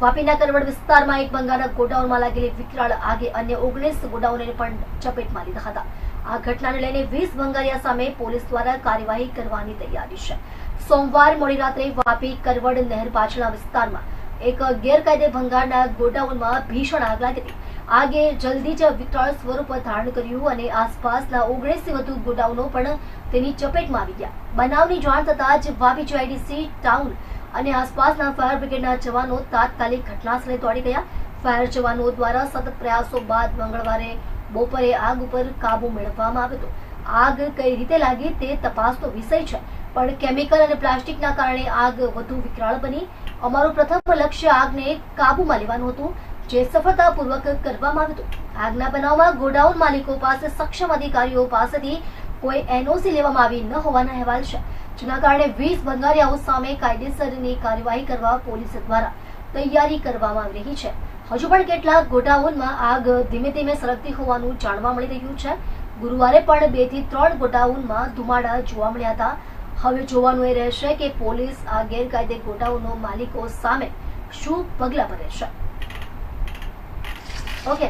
વાપીના કરવડ વિસ્તારમાં એક બંગાળના ગોડાઉનમાં લાગેલી વિકરાળ આગે અન્ય ઓગણીસ ગોડાઉનને પણ ચપેટમાં લીધા હતા. આ ઘટનાને લઈને વીસ ભંગારિયા સામે પોલીસ દ્વારા કાર્યવાહી કરવાની તૈયારી છે. સોમવાર મોડી રાત્રે વાપી કરવડ નહેર પાછળના વિસ્તારમાં એક ગેરકાયદે ભંગારના ગોડાઉનમાં ભીષણ આગ લાગી આગે જલ્દી જ વિકરાળ સ્વરૂપ ધારણ કર્યું અને આસપાસના ઓગણીસથી વધુ ગોડાઉનો પણ તેની ચપેટમાં આવી ગયા. બનાવની જાણ થતાં જ વાપી જીઆઈડીસી ટાઉન અને આસપાસના ફાયર બ્રિગેડના જવાનો તાત્કાલિક ઘટનાસ્થળે દોડી ગયા. ફાયર જવાનો દ્વારા સતત પ્રયાસો બાદ મંગળવારે બપોરે આગ ઉપર કાબુ મેળવવામાં આવ્યો હતો. આગ કઈ રીતે લાગી તે તપાસનો વિષય છે. પણ કેમિકલ અને પ્લાસ્ટિકના કારણે આગ વધુ વિકરાળ બની. અમારું પ્રથમ લક્ષ્ય આગને કાબૂમાં લેવાનું હતું, જે સફળતાપૂર્વક કરવામાં આવ્યું હતું. આગના બનાવમાં ગોડાઉન માલિકો પાસે સક્ષમ અધિકારીઓ પાસેથી કોઈ એનઓસી લેવામાં આવી ન હોવાના અહેવાલ છે. જેના કારણે વીસ ભંગારિયાઓ સામે કાયદેસરની કાર્યવાહી કરવા પોલીસ દ્વારા તૈયારી કરવામાં આવી રહી છે. હજુ પણ કેટલાક ગોડાઉનમાં આગ ધીમે ધીમે સળગતી હોવાનું જાણવા મળી રહ્યું છે. ગુરુવારે પણ બેથી ત્રણ ગોડાઉનમાં ધુમાડા જોવા મળ્યા હતા. હવે જોવાનું એ રહેશે કે પોલીસ આ ગેરકાયદે ગોડાઉનો માલિકો સામે શું પગલાં ભરે છે. ઓકે.